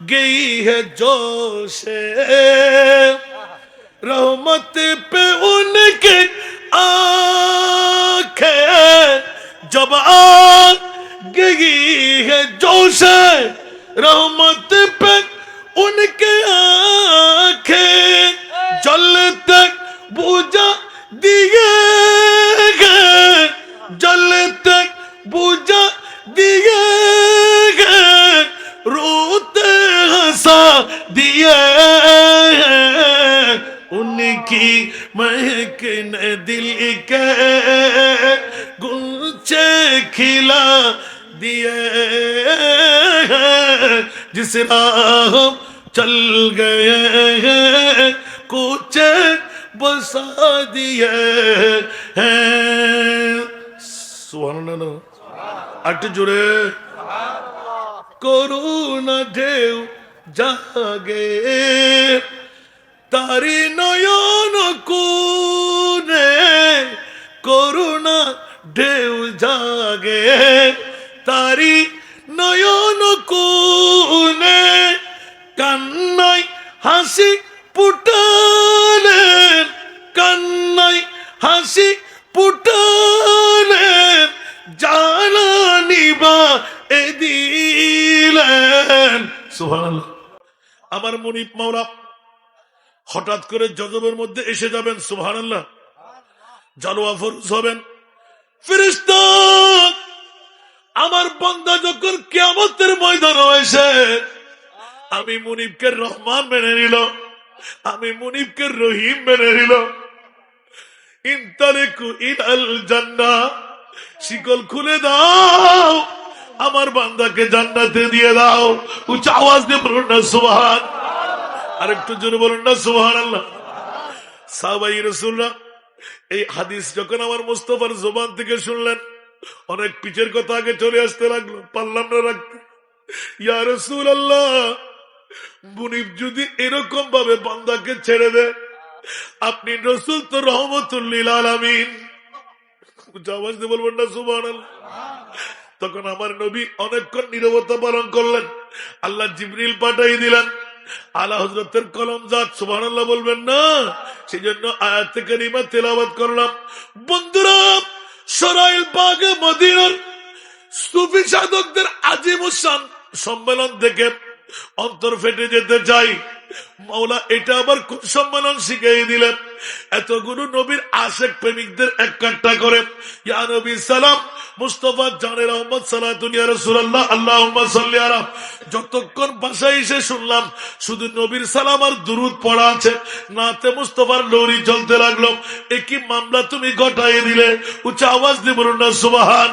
گئی ہے جوش رحمت پہ ان کے آنکھیں جب آ گئی ہے جوش رحمت پہ ان کے آنکھیں جل تک بوجھا دیے हंसा दिए उनकी महक ने दिल के गुंचे खिला दिए जिस राह चल गए हैं कुछ बसा दिए हैं সুবহানাল্লাহ একটু জোরে করুণা ঢেউ জাগে। তারি নয়ন কোনে করুণা ঢেউ জাগে। তারি নয়ন কোনে কান্নাই হাসি পুটালেন কান্নাই হাসি পুটালেন জানানি বা এদিলেন সুবহানাল্লাহ। আমার মনিপ মাওলা, হঠাৎ করে জগবের মধ্যে এসে যাবেন, সুবহানাল্লাহ। জালোয়া ফরুজ হবেন। ফিরিস্তা আমার বন্দা যখন কেমতের ময়দান হয়েছে আমি মুনিবকে রহমান মেনে নিল, আমি মুনিবকে রহিম মেনে নিল। ইনতালিকু ইলাল জান্নাহ, শিকল খুলে দাও। আমার বান্দাকে জান্নাতে দিয়ে দাও। উচ্চ আওয়াজ দিয়ে বলুন না, সুবহান। আর একটু জোরে বলুন না সুবহান আল্লাহ সাহাবাই রসুল্লাহ এই হাদিস যখন আমার মুস্তফার জবান থেকে শুনলেন, অনেক পিছের কথা আগে চলে আসতে লাগল, পারলাম না রাখতে। ইয়া আল্লাহ মুনিব যদি এরকম ভাবে বান্দাকে ছেড়ে দেয়, আপনি রসুল তো রহমতুল্লিল আলামিন। আওয়াজ দিয়ে বলবেন না সুবহান তখন আমার নবী অনেকক্ষণ নিরবতা পালন করলেন। আল্লাহ জিবরিল পাঠাই দিলেন। আলা হজরতের কলম জাত সুবহান বলবেন না। সেই জন্য আয়াত কারিমা তেলাওয়াত করলাম। বন্ধুরা, সরাইল বাগে মদিনার সুফি সাধকদের আজিমুসান সম্মেলন থেকে অন্তর ফেটে যেতে চাই। মাওলা, এটা আবার কোন সম্মেলন শিখিয়ে দিলেন। এতগুলো নবীর আশেক প্রেমিকদের এক কাট্টা করে। ইয়া নবী, সালাম। মুস্তফা, জানের আহমদ সালাতুনিয়া রসুল্লাহ আল্লাহ সাল্লি আলাম যতক্ষণ বাসায় এসে শুনলাম, শুধু নবীর সালাম আর দুরুদ পড়া আছে। নাতে মুস্তফার লৌরি চলতে লাগল। একই মামলা তুমি ঘটাই দিলে। উচ্চ আওয়াজ বলুন না, সুবাহান।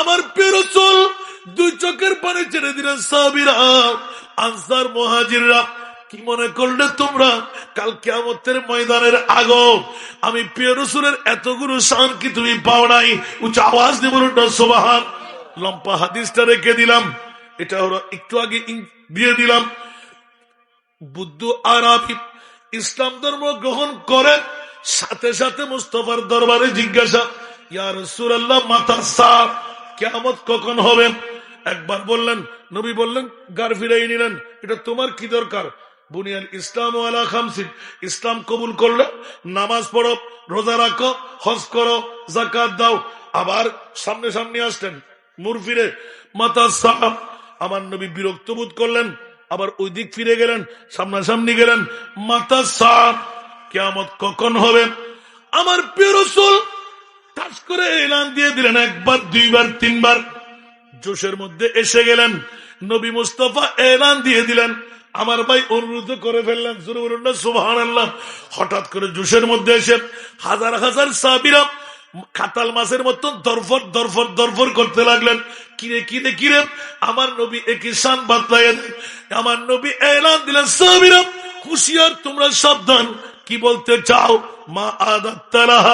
আমার পেরোচল দুই চোখের পানি ছেড়ে দিলেন সাবিরা আনসার, মহাজিররা। কি মনে করলে তোমরা? কাল কেমতের ময়দানের আগো আমি প্রিয় এতগুলো শান কি তুমি পাও নাই? উচ্চ আওয়াজ দিয়ে সোবাহান লম্পা হাদিসটা রেখে দিলাম। এটা হলো একটু আগে দিয়ে দিলাম। বুদ্ধ আরবি ইসলাম ধর্ম গ্রহণ করে সাথে সাথে মুস্তফার দরবারে জিজ্ঞাসা, ইয়া রসুল্লাহ মাথা সাপ কেমত কখন হবে? একবার বললেন, নবী বললেন, গার ফিরাই নিলেন, এটা তোমার কি দরকার? বুনিয়াল ইসলাম আলা খামসিন ইসলাম কবুল করলে নামাজ পড়ো, রোজা রাখো, হজ করো জাকাত দাও। আবার সামনে সামনে আসলেন, মুর ফিরে, মাতা সাপ আমার নবী বিরক্ত বোধ করলেন, আবার ওই দিক ফিরে গেলেন, সামনাসামনি গেলেন, মাতা সাপ কেমত কখন হবে? আমার প্রিয় রসুল টাচ করে এলান দিয়ে দিলেন একবার, দুইবার, তিনবার। জোশের মধ্যে এসে গেলেন, নবী মুস্তফা এলান দিয়ে দিলেন আমার ভাই অনুরোধ করে ফেললেন শুরু বলুন না সুবাহান আল্লাহ হঠাৎ করে জোশের মধ্যে এসে হাজার হাজার সাবিরা খাতাল মাছের মতন দরফর দরফর দরফর করতে লাগলেন। কিরে কিরে কিরে? আমার নবী একই শান বাতলাইয়া আমার নবী এলান দিলেন সাবিরা হুশিয়ার, তোমরা সাবধান। কি বলতে চাও? মা রাসূলুল্লাহ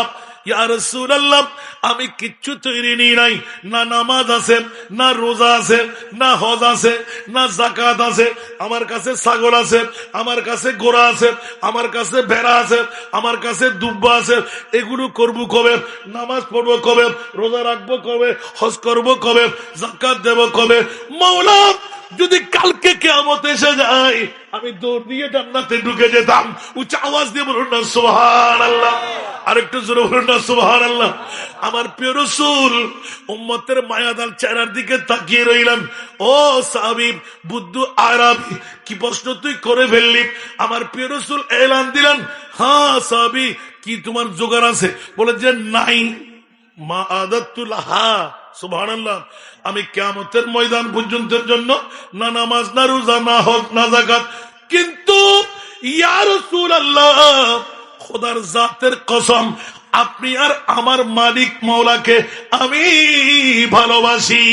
আমি কিচ্ছু তৈরি নিই নাই। না নামাজ আছে, না রোজা আছে, না হজ আছে, না জাকাত আছে। আমার কাছে ছাগল আছে, আমার কাছে গোড়া আছে, আমার কাছে ভেড়া আছে, আমার কাছে দুব্বা আছে। এগুলো করব কবে? নামাজ পড়ব কবে? রোজা রাখব কবে? হজ করব কবে? জাকাত দেব কবে? মাওলা যদি কালকে কেমত এসে যায়, আমি দৌড় দিয়ে জান্নাতে ঢুকে যেতাম। উচ্চ আওয়াজ দিয়ে বলুন না সোহান আল্লাহ আরেকটু জোরে বলুন না সোহান আল্লাহ আমার প্রিয় রসুল, উম্মতের চেহারার দিকে তাকিয়ে রইলেন ও বুদ্ধ আরবি, কি প্রশ্ন তুই করে ফেললি? আমার প্রিয় রসুল এলান দিলেন হ্যাঁ কি তোমার জোগাড় আছে? বলে যে, নাই। মা আদাতুল হা আমি কেমতের ময়দান পর্যন্তের জন্য না নামাজ না রোজা না হক না জাকাত কিন্তু খোদার জাতের কসম আপনি আর আমার মালিক মৌলাকে আমি ভালোবাসি।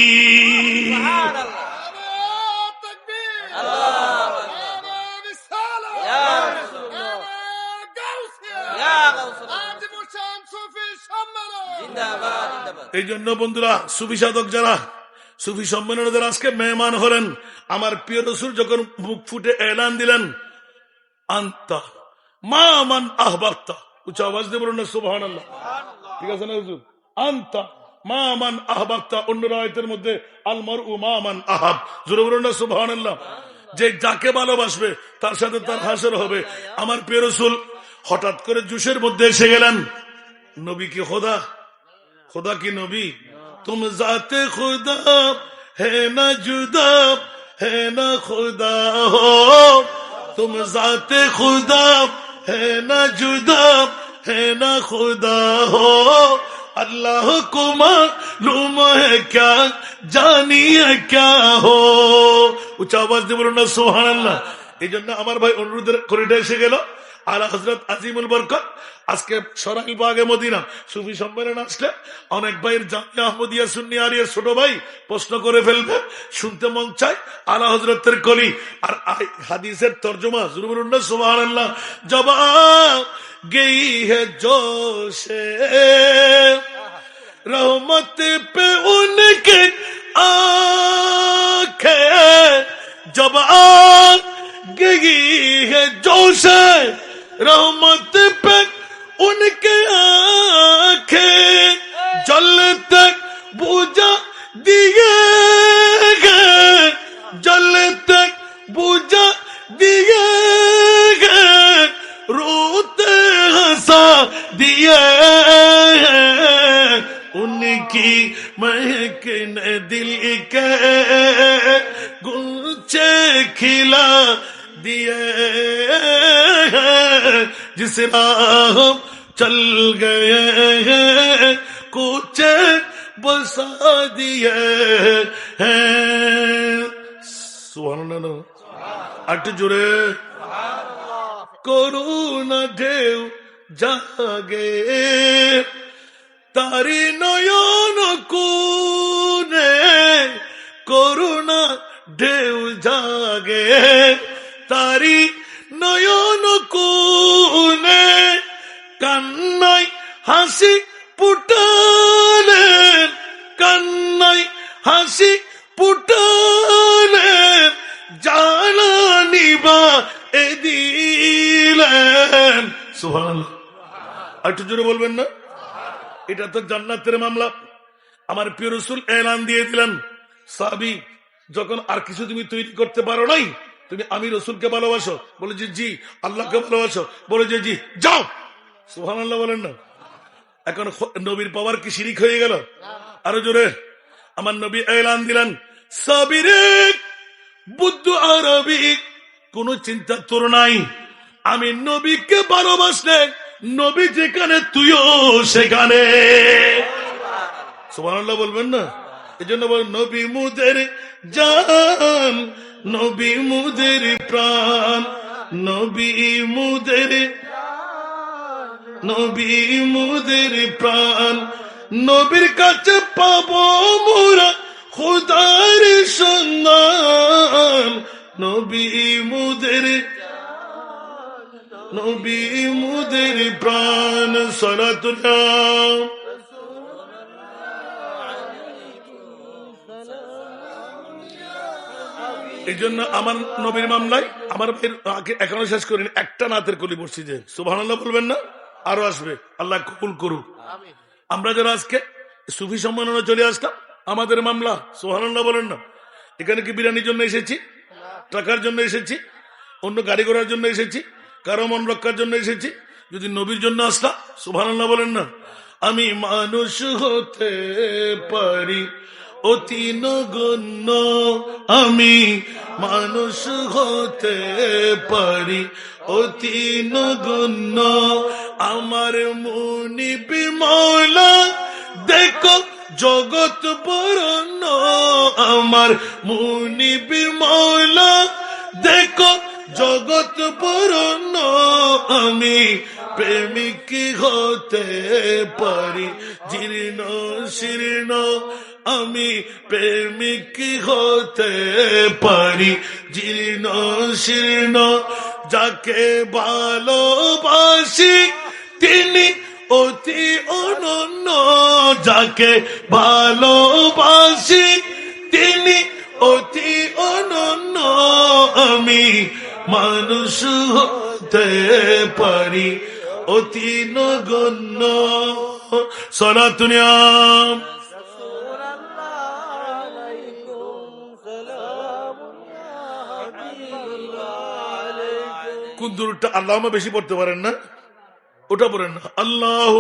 এই জন্য বন্ধুরা সুফি সাধক যারা সুফি সম্মেলনদের আজকে মেহমান হলেন। আমার প্রিয় রসুল যখন মুখ ফুটে এলান দিলেন, আন্তা মা মান আহবাক্তা উচ্চ আওয়াজ দিয়ে বলুন না সুবাহান ঠিক আছে না, হুজুর? আন্তা মা মান অন্য রায়তের মধ্যে আলমর উ যে যাকে ভালোবাসবে, তার সাথে তার হাসর হবে। আমার হঠাৎ করে জুসের মধ্যে এসে গেলেন। নবী কি খোদা? খোদা কি নবী? তুম জাতে খুদা হেনা জুদা হেনা খুদা হো তুম জাতে খুদা হেনা জুদা হেনা খুদা হো আল্লাহ কুমারুম হ্যা জানি হ্যা হো উচ্চ আবাস দেব না সোহান আল্লাহ এই জন্য আমার ভাই অনুরোধ করে এসে গেল আলা হজরত আজিমুল বরকত। আজকে সরাইল বাগে মদিনা। সুফি সম্মেলন আসলে অনেক ভাইয়ের জামিয়া আহমদিয়া সুন্নি আরিয়া ছোট ভাই প্রশ্ন করে ফেলবে, শুনতে মন চায় আলা হজরতের কলি। আর হাদিসের তর্জমা জুরুবুল সুবাহ জবাব গেই হে জোশে। রহমত পে উনকে আখে। জবাব গেই হে জোশে। رحمت پہ ان کے آنکھیں جل تک بوجا دیے گئے۔ جل تک دیے گئے۔ روتے ہنسا دیے ان کی مہکن دل کے گلچے کھلا दिए जिस राह हम चल गए हैं कुछ बसा दिए हैं सुवर्ण अट जुड़े করুণা ঢেউ জাগে তারি নয়ন কোনে করুণা ঢেউ জাগে সুবহানাল্লাহ। একটু জোরে বলবেন না? এটা তো জান্নাতের মামলা। আমার প্রিয় রসুল এলান দিয়ে দিলেন সাবি যখন আর কিছু তুমি তৈরি করতে পারো নাই, তুমি আমি রসুলকে ভালোবাসো। বলে যে, জি, আল্লাহকে ভালোবাসো। বলে যে, জি, যাও! সুহান আল্লাহ বলেন না। এখন নবীর পাওয়ার কি শিরিক হয়ে গেল? আরও জোরে। আমার নবী এলান দিলেন সাবিরে বুদ্ধ আরবি, কোন চিন্তা তোর নাই। আমি নবীকে ভালোবাসলে, নবী যেখানে, তুইও সেখানে। সুবহানাল্লাহ বলবেন না? এই জন্য বল, নবী মুদের জান, নবী মুদের প্রাণ, নবী মুদের নবী মুদের প্রাণ। নবীর কাছে পাবো মোরা খুদার সন্ধান, নবী মুদের নবী মুদের প্রাণ সরাতুল্লাহ এই জন্য আমার নবীর মামলায় আমার এখনও শেষ করিনি একটা নাতের কলি বসছি যে সুবাহ বলবেন না? আরও আসবে আল্লাহ কবুল করুক। আমরা যারা আজকে সুফি সম্মাননা চলে আসলাম আমাদের মামলা সোহানাল্লাহ বলেন না। এখানে কি বিরিয়ানির জন্য এসেছি? টাকার জন্য এসেছি? অন্য গাড়ি ঘোড়ার জন্য এসেছি? কারও মন রক্ষার জন্য এসেছি? যদি নবীর জন্য আসতাম সুবহানাল্লাহ বলেন না। আমি মানুষ হতে পারি, অতি নগণ্য। আমি মানুষ হতে পারি, অতি নগণ্য। আমার মনি বিমলা, দেখো জগৎ বরণ্য। আমার মুনি বিমলা, দেখো জগৎ বরণ্য আমি প্রেমিক হতে পারি। জীর্ণ, শীর্ণ, আমি প্রেমিক হতে পারি। জীর্ণ, শীর্ণ, যাকে ভালোবাসি, তিনি অতি অনন্য। যাকে ভালোবাসি, তিনি অতি মানুষ হতে পারি অতি নগণ্য। সনাতনিয়াম কোন দূরটা আল্লাহ বেশি পড়তে পারেন না? ওটা পড়েন না। আল্লাহ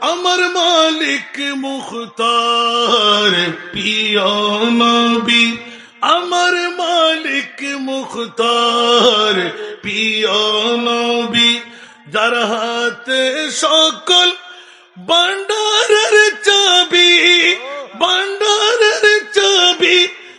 আমার মালিক মুখতার নবী। আমার মালিক মুখতার নবী। যার হাতে সকল বান্ডারের চাবি বান্ড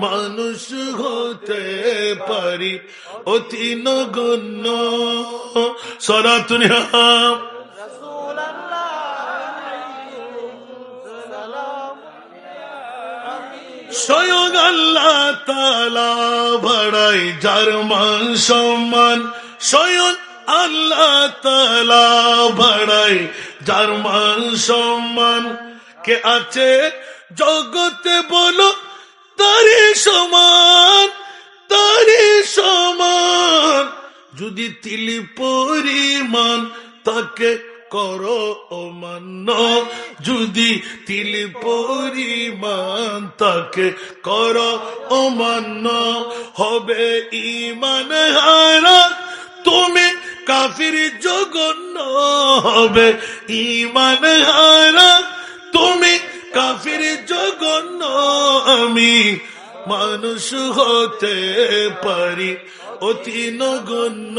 মানুষ হতে পারি। অতি নগণ্য সরাতুনিয়া স্বয়ং আল্লাহ তালা ভাড়াই যার মান সম্মান। স্বয়ং আল্লাহ তালা ভাড়াই যার মান সম্মান। কে আছে জগতে বলো? তারি সমান তারে সমান। যদি তিলি পরিমাণ তাকে করো অমান্য, যদি তিলি পরিমাণ তাকে কর অমান্য, হবে ইমান হারা। তুমি কাফির জঘন্য হবে ইমান হারা। কাফির জঘন্য আমি মানুষ হতে পারি। অতি নগণ্য।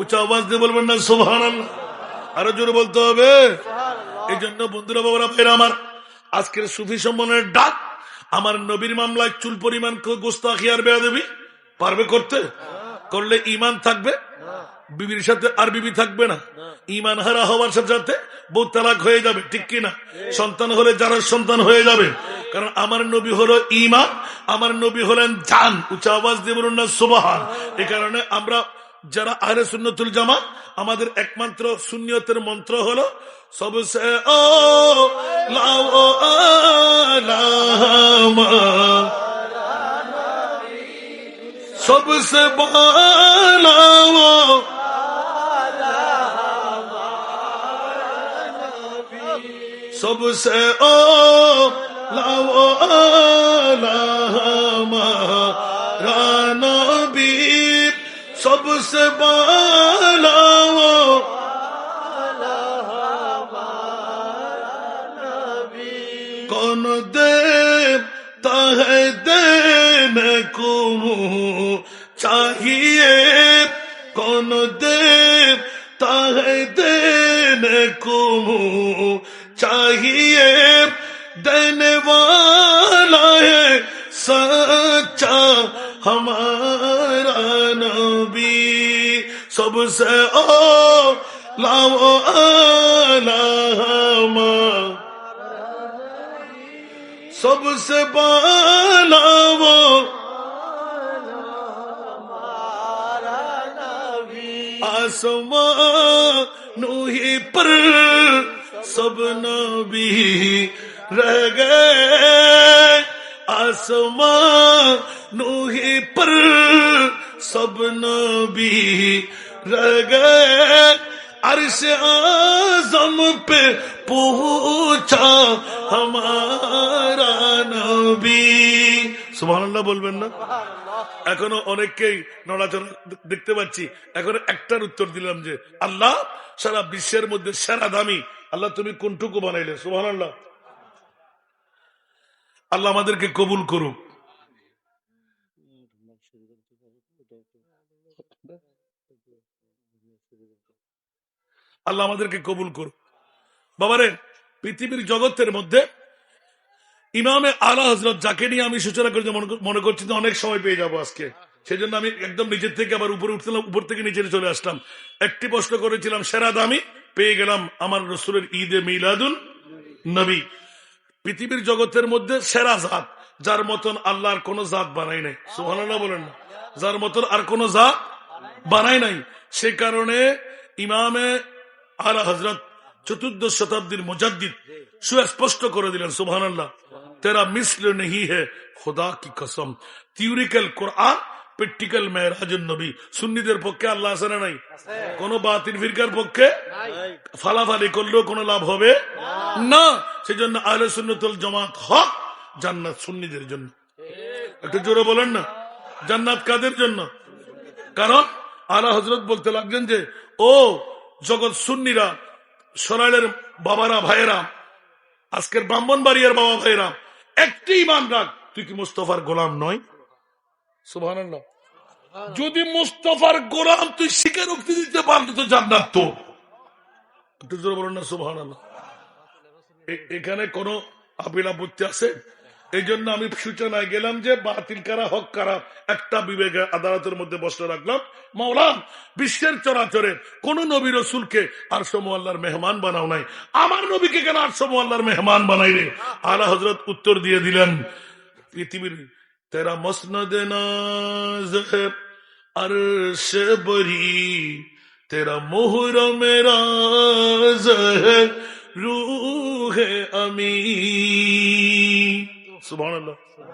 উচ্চ আওয়াজ দিয়ে বলবেন না সোভান আরও জোরে বলতে হবে। এই জন্য বন্ধুরা বাবারা ফের আমার আজকের সুফি সম্মানের ডাক আমার নবীর মামলায় চুল পরিমাণ গোস্তাখি আর বেড়া দেবী পারবে করতে? করলে ইমান থাকবে। বিবির সাথে আর বিবি থাকবে না। ইমান হারা হওয়ার সাথে সাথে বউ তালাক হয়ে যাবে ঠিক কিনা? সন্তান হলে যারা সন্তান হয়ে যাবে। কারণ আমার নবী হলো ইমান আমার নবী হলেন জান। উচ্চ আওয়াজ দিয়ে বলুন না সুবাহান। এ কারণে আমরা যারা আহলে সুন্নতুল জামা আমাদের একমাত্র সুন্নিয়তের মন্ত্র হলো সবসে ও লাও আলামা सबसे बाला वो सबसे ओ लाओ राना भी सबसे बाला वो कौन देता है देने को चाहिए कौन देता है देने को چاہیے دینے والا ہے، سچا ہمارا نبی۔ سب سے او لاو ہم سب سے بالا وہ آسمان نو ہی پر सब नबी रह गए आसमां ही पर सब नबी रह गए अर्श आजम पे पहुंचा हमारा नबी সুবহানাল্লাহ বলবেন না এখনো অনেককেই নড়াচড়া দেখতে পাচ্ছি এখন একটার উত্তর দিলাম যে আল্লাহ সারা বিশ্বের মধ্যে সেরা দামি আল্লাহ, তুমি কোনটুকু বানাইলে? সুহান আল্লাহ আল্লাহ আমাদেরকে কবুল করুক। আল্লাহ আমাদেরকে কবুল করুক। বাবারে, পৃথিবীর জগতের মধ্যে ইমামে আলা হজরত যাকে নিয়ে আমি সূচনা করে, মনে- করছি অনেক সময় পেয়ে যাব আজকে। সেই জন্য আমি একদম নিচের থেকে আবার উপরে উঠছিলাম উপর থেকে নিচে চলে আসলাম। একটি প্রশ্ন করেছিলাম, সেরা দামি পেয়ে গেলাম আমার রসুলের ঈদে মিলাদুল নবী। পৃথিবীর জগতের মধ্যে সেরা জাত, যার মতন আল্লাহর কোন জাত বানাই নাই। সুহানা বলেন না। যার মতন আর কোন জাত বানাই নাই। সে কারণে ইমামে আলা হজরত চতুর্দশ শতাব্দীর মুজাদ্দিদ সুস্পষ্ট করে দিলেন সুবহান আল্লাহ তেরা মিসল নেই হে, খোদা কি কসম। থিওরিক্যাল কোরআন প্র্যাকটিক্যাল মেহরাজুন নবী। সুন্নিদের পক্ষে আল্লাহ আছে না নাই? কোন বাতিল ফিরকার পক্ষে? ফালাফালি করলেও কোনো লাভ হবে? না। সেজন্য আহলে সুন্নতুল জামাত হক জান্নাত সুন্নিদের জন্য। একটু জোরে বলেন না। জান্নাত কাদের জন্য? কারণ আলা হজরত বলতে লাগলেন যে ও জগৎ সুন্নিরা সরাইলের বাবারা ভাইয়েরা আজকের ব্রাহ্মণ বাড়িয়ার বাবা ভাইয়েরা একটি ইমান রাখ। তুই কি মুস্তফার গোলাম নয়? সুভান যদি মুস্তফার গোলাম তুই স্বীকারোক্তি দিতে পারলি তো জান্নাত তো। একটু জোরে বলুন না সুভান এখানে কোন আপিল আপত্তি আছে? এই জন্য আমি সূচনায় গেলাম যে বাতিল কারা হক কারা একটা বিবেকে আদালতের মধ্যে বসে রাখলাম। মাওলান বিশ্বের চরাচরে কোন নবী রসুলকে আর আল্লাহর মেহমান বানাও নাই। আমার নবীকে কেন আর আল্লাহর মেহমান বানাই রে আলা হজরত উত্তর দিয়ে দিলেন পৃথিবীর تیرا مسند ناز ہے عرش بری تیرا مہر میرا ہے روح امی سبحان اللہ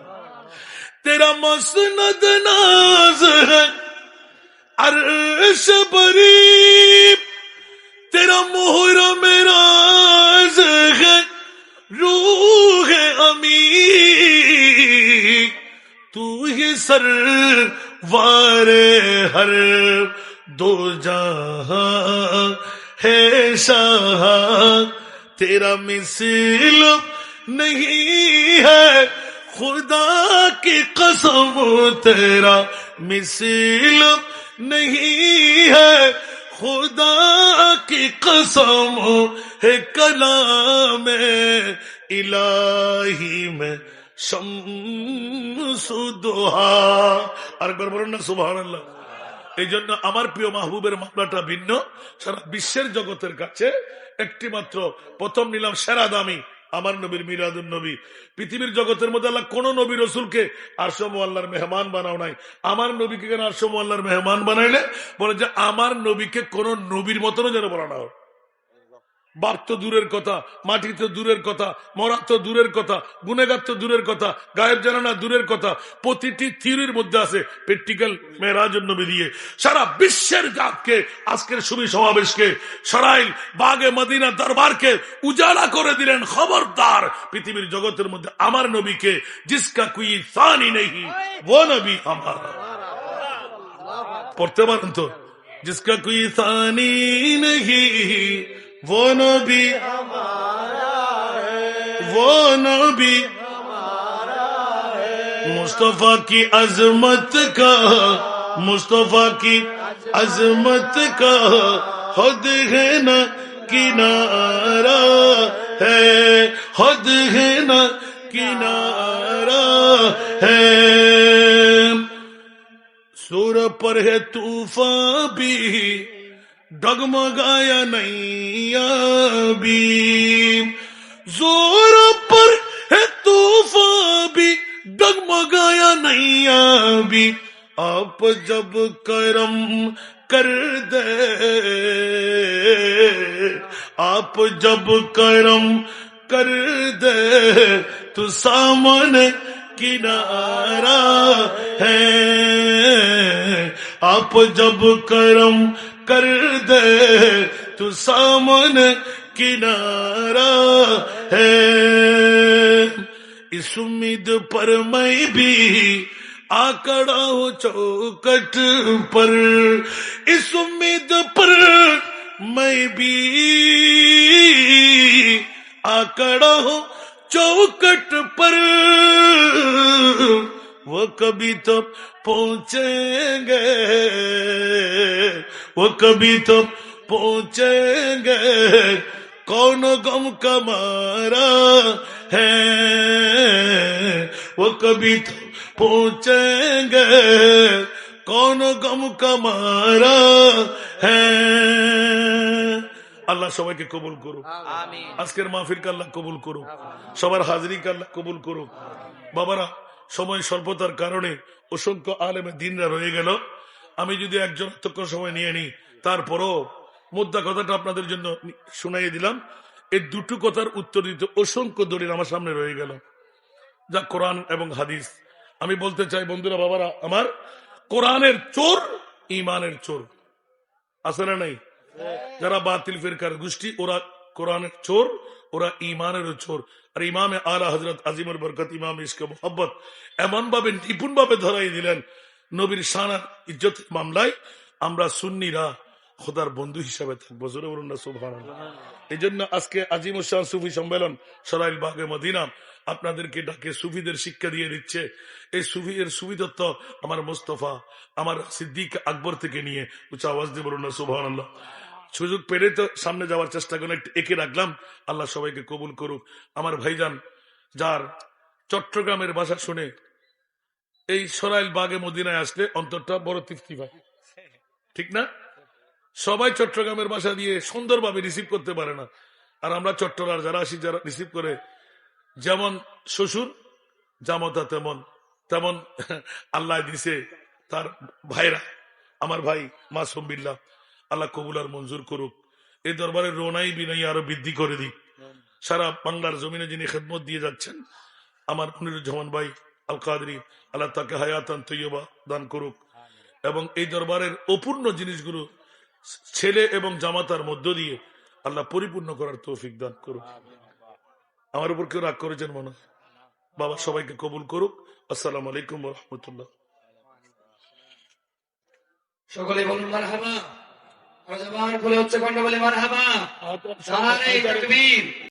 تیرا مسند ناز ہے عرش بری تیرا مہر میرا تو ہی سر وارے ہر دو جہاں ہے شاہ تیرا مثل نہیں ہے خدا کی قسم تیرا مثل نہیں ہے خدا کی قسم ہے کلام الہی میں শামসুদোহা। আরেকবার বলুন না সুবাহ এই জন্য আমার প্রিয় মাহবুবের মামলাটা ভিন্ন। সারা বিশ্বের জগতের কাছে একটি মাত্র প্রথম নিলাম সেরা দামি, আমার নবীর মিরাদুল নবী। পৃথিবীর জগতের মধ্যে আল্লাহ কোন নবী রসুলকে আরশম আল্লাহর মেহমান বানাও নাই। আমার নবীকে কেন আরশম আল্লাহর মেহমান বানাইলে? বলে যে আমার নবীকে কোন নবীর মতনও যেন বলা না হোক বাপ তো দূরের কথা, মাটি তো দূরের কথা, মরা তো দূরের কথা গুনেগার তো দূরের কথা, গায়েব জানানা দূরের কথা, প্রতিটি থিওরির মধ্যে আছে প্র্যাকটিক্যাল মেয়েরাজ নবী দিয়ে। সারা বিশ্বের জাতকে, আজকের সুবি সমাবেশকে, সরাইল বাগে মদিনা দরবারকে উজালা করে দিলেন খবরদার পৃথিবীর জগতের মধ্যে আমার নবীকে, জিসকা কুই সানি নেই ও নবী আমার। পড়তে পারেন তো? জিসকা কুই সানি নেই وہ نبی ہمارا ہے وہ نبی مصطفیٰ کی عظمت کا مصطفیٰ کی عظمت کا خود ہے نا کنارا ہے خود ہے نا کنارا ہے۔ سور پر ہے طوفان بھی۔ ڈگمگایا نہیں ابھی۔ زور پر ہے طوفان بھی، ڈگمگایا نہیں ابھی۔ آپ جب کرم کر دے، آپ جب کرم کر دے، تو سامان کنارا ہے۔ آپ جب کرم کر دے تو سامن کنارا ہے۔ اس امید پر میں بھی آکڑا ہوں چوکٹ پر۔ اس امید پر میں بھی آکڑا ہوں چوکٹ پر۔ वो कभी तो पहुंचेंगे वो कभी तो पहुंचेंगे कौन गम का मारा है वो कभी तो पहुंचेंगे कौन गम का मारा है আল্লাহ সবাইকে কবুল করুক আজকের মাহফিলকে আল্লাহ কবুল করুক সবার হাজিরিকে আল্লাহ কবুল করুক বাবারা সময় স্বল্পতার কারণে অসংখ্য আলেমে দিনরা রয়ে গেল। আমি যদি একজন সময় নিয়ে নিই, তারপরও মুদ্রা কথাটা আপনাদের জন্য শুনাইয়ে দিলাম। এই দুটো কথার উত্তর দিতে অসংখ্য দলিল আমার সামনে রয়ে গেল। যা কোরআন এবং হাদিস। আমি বলতে চাই, বন্ধুরা, বাবারা, আমার কোরআনের চোর ইমানের চোর। আছে না নাই? যারা বাতিল ফিরকার গোষ্ঠী, ওরা কোরআনের চোর। ওরা ইমানের চোর। আর ইমামে আলা হজরত আজিমুর বরকত ইমাম ইসকে মোহব্বত এমন ভাবে নিপুণ ভাবে ধরাই দিলেন নবীর সানা ইজ্জত মামলায় আমরা সুন্নিরা খোদার বন্ধু হিসাবে থাকব। জোরে বলুন না সুভান এই জন্য আজকে আজিম সুফি সম্মেলন সরাইল বাগে মদিনা আপনাদেরকে ডাকে সুফিদের শিক্ষা দিয়ে দিচ্ছে। এই সুফি এর সুবিধত্ব আমার মোস্তফা আমার সিদ্দিক আকবর থেকে নিয়ে উচ্চ আওয়াজ দিয়ে বলুন না সুভান আল্লাহ সুযোগ পেলে তো সামনে যাওয়ার চেষ্টা করে একে রাখলাম। আল্লাহ সবাইকে কবুল করুক। আমার ভাইজান, যার চট্টগ্রামের ভাষা শুনে এই সরাইল বাগে মদিনায় আসলে অন্তরটা বড় তৃপ্তি পায়। ঠিক না? সবাই চট্টগ্রামের ভাষা দিয়ে সুন্দরভাবে রিসিভ করতে পারে না। আর আমরা চট্টগ্রাম যারা আসি যারা রিসিভ করে, যেমন শ্বশুর, জামতা তেমন তেমন আল্লাহ দিছে তার ভাইরা। আমার ভাই মাসুম বিল্লাহ। আল্লাহ কবুল আর মঞ্জুর করুক। এই দরবারে রোনাই বিনয়ী আরও বৃদ্ধি করে দিক। সারা বাংলার জমিনে যিনি খেদমত দিয়ে যাচ্ছেন, আমার মনিরুজ্জামান ভাই আল কাদরি আল্লাহ তাকে হায়াতান তৈয়বা দান করুক। এবং এই দরবারের অপূর্ণ জিনিসগুলো ছেলে এবং জামাতার মধ্য দিয়ে আল্লাহ পরিপূর্ণ করার তৌফিক দান করুক। আমার উপর কেউ রাগ করেছেন মনে? বাবা, সবাইকে কবুল করুক। আসসালাম আলাইকুম রহমতুল্লাহ। সকলে বলুন হাবা জবান খুলে উচ্চ কণ্ঠ বলে মার হাবা নারায়ে তাকবীর।